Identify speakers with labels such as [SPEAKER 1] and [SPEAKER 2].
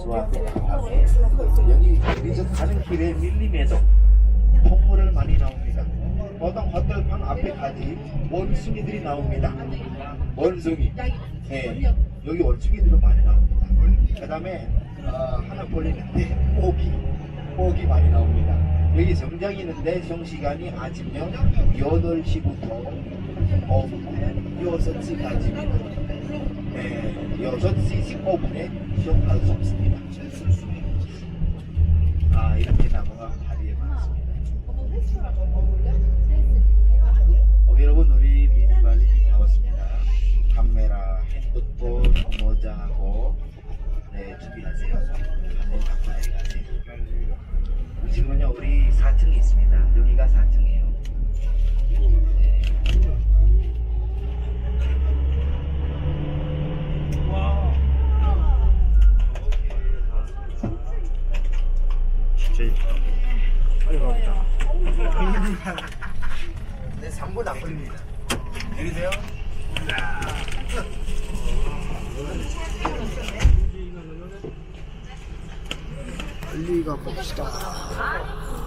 [SPEAKER 1] 좋아합니다. 여기 가는 길에 밀림에도 콩물을 많이 나옵니다. 보통 호텔방 앞에까지 원숭이들이 나옵니다. 원숭이. 네, 여기 원숭이들이 많이 나옵니다. 그 다음에 어, 하나 보이는데 모기, 모기 많이 나옵니다. 여기 정장이 있는데 정시간이 아침형 8시부터 오후 6시까지입니다. 네, 6시 15분에 시험할 수 없습니다. 아, 이렇게 나무가 다리에 많습니다. 어, 여러분, 우리 미니발리 나왔습니다. 카메라, 핸드폰, 모자하고, 네, 준비하세요. 한번 갖고 가야지. 지금은요, 우리 4층에 있습니다. 여기가 4층이에요. 네. 예쁘다. 빨리 가보자. 네, 3분 안 걸립니다. 내리세요. 빨리 가봅시다.